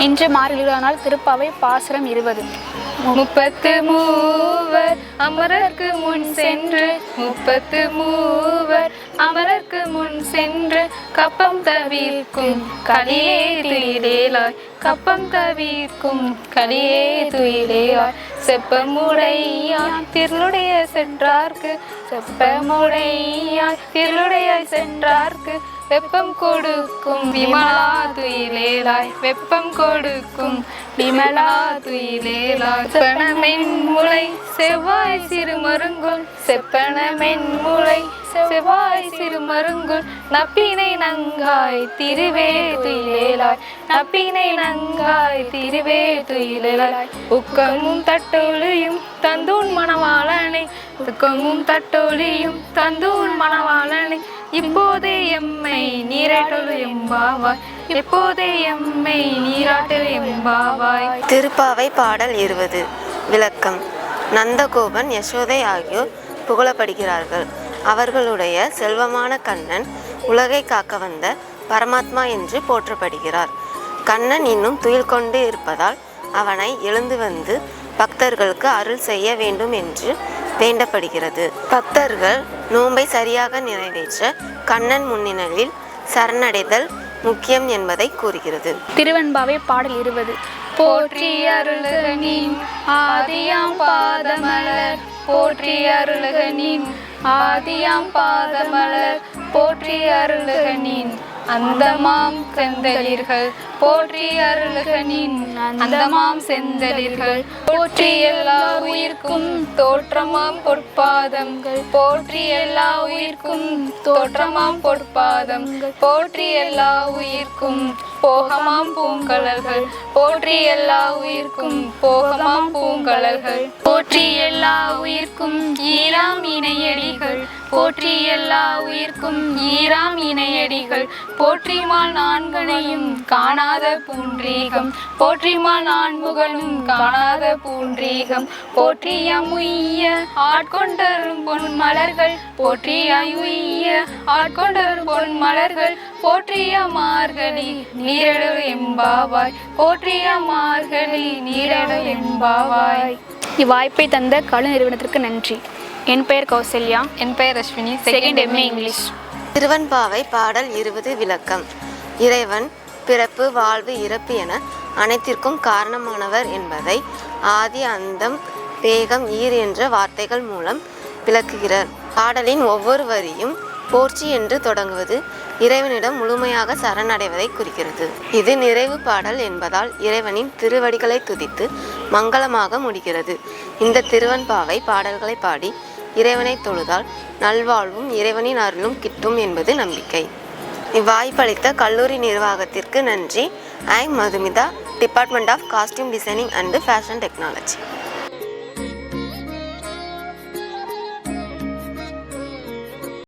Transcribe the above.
இன்று மாறிலானால் திருப்பாவை பாசுரம் இருபது. முப்பத்து மூவர் அமரர்க்கு முன் சென்று முப்பத்து மூவர் அமரர்க்கு முன் சென்று கப்பம் தவிர்க்கும் கலியே துயிலேலாய் கப்பம் கவிக்கும் கலியே துயிலேலாய் செப்பமுடையாய் திருளுடைய சென்றார்க்கு. செப்பமுடையாய் திருளுடைய சென்றார்க்கு. வெப்பம் கொடுக்கும் விமலா துயிலேலாய் வெப்பம் கொடுக்கும் விமலா துயிலேலாய் செப்பனமென் முளை செவ்வாய் சிறு மருங்குள் செப்பனமென் முளை செவ்வாய் சிறு மருங்குள் நப்பினை நங்காய் திருவே துயிலேலாய் நப்பினை நங்காய் திருவே துயிலேலாய் உக்கமும் தட்டொழியும் தந்தூன் மணவாளனை. உக்கமும் தட்டொழியும் தந்தூன் மணவாளனை. இப்போதே எம்மை நீராட்டொழு எம்பாவாய். எப்போதே எம்மை நீராட்டொழு எம்பாவாய். திருப்பாவை பாடல் இருபது. விளக்கம். நந்தகோபன் யசோதை ஆகியோர் புகழப்படுகிறார்கள். அவர்களுடைய செல்வமான கண்ணன் உலகை காக்க வந்த பரமாத்மா என்று போற்றப்படுகிறார். கண்ணன் இன்னும் துயில் கொண்டு இருப்பதால் அவனை எழுந்து வந்து பக்தர்களுக்கு அருள் செய்ய வேண்டும் என்று வேண்டப்படுகிறது. பக்தர்கள் நோன்பை சரியாக நிறைவேற்ற கண்ணன் முன்னிலையில் சரணடைதல் முக்கியம் என்பதை கூறுகிறது. திருவெண்பாவை பாடல் இருபது. போற்றி அருளகனின் ஆதியாம் பாதமலர். போற்றி அருளகனின் ஆதியாம் பாதமலர். போற்றி அருளகனின் அந்தமாம் செந்தளிர்கள் போற்றி அருள்கனின் அந்தமாம் செந்தளிர்கள். போற்றி எல்லா உயிர்க்கும் தோற்றமாம் பொற்பாதங்கள். போற்றி எல்லா உயிர்க்கும் தோற்றமாம் பொற்பாதங்கள். போற்றி எல்லா உயிர்க்கும் போகமாம் பூங்கலர்கள் போற்றி எல்லா உயிர்க்கும் போகமாம் பூங்கலர்கள் போற்றி எல்லா உயிர்க்கும் ஈராம் இணையடிகள். போற்றி எல்லா உயிர்க்கும் ஈராம் இணையடிகள். போற்றிமால் நான்கனையும் காணாத பூன்றீகம் போற்றிமால் நான்முகனும் காணாத பூன்றீகம் போற்றியமுய்ய ஆட்கொண்டரும் பொன் மலர்கள் போற்றியாய் உய்ய ஆட்கொண்டரும் பொன் மலர்கள் போற்றிய மார்கழி நீரடு எம்பாவாய் போற்றிய மார்கழி நீரடு எம்பாவாய் இவ்வாய்ப்பை தந்த கழு நிறுவனத்திற்கு நன்றி. என் பெயர் கௌசல்யா. என் பெயர் Ashwini. Second MA English Thiruvempavai பாடல் இருபது விளக்கம். இறைவன் பிறப்பு வாழ்வு இறப்பு என அனைத்திற்கும் காரணமானவர் என்பதை ஆதி அந்தம் வேகம் ஈர் என்ற வார்த்தைகள் மூலம் விளக்குகிறார். பாடலின் ஒவ்வொரு வரியும் போற்றி என்று தொடங்குவது இறைவனிடம் முழுமையாக சரணடைவதை குறிக்கிறது. இது நிறைவு பாடல் என்பதால் இறைவனின் திருவடிகளை துதித்து மங்களமாக முடிகிறது. இந்த திருவன்பாவை பாடல்களை பாடி இறைவனை தொழுதால் நல்வாழ்வும் இறைவனின் அருளும் கிட்டும் என்பது நம்பிக்கை. இவ்வாய்ப்பளித்த கல்லூரி நிர்வாகத்திற்கு நன்றி. I. Madhumitha department of costume designing and fashion technology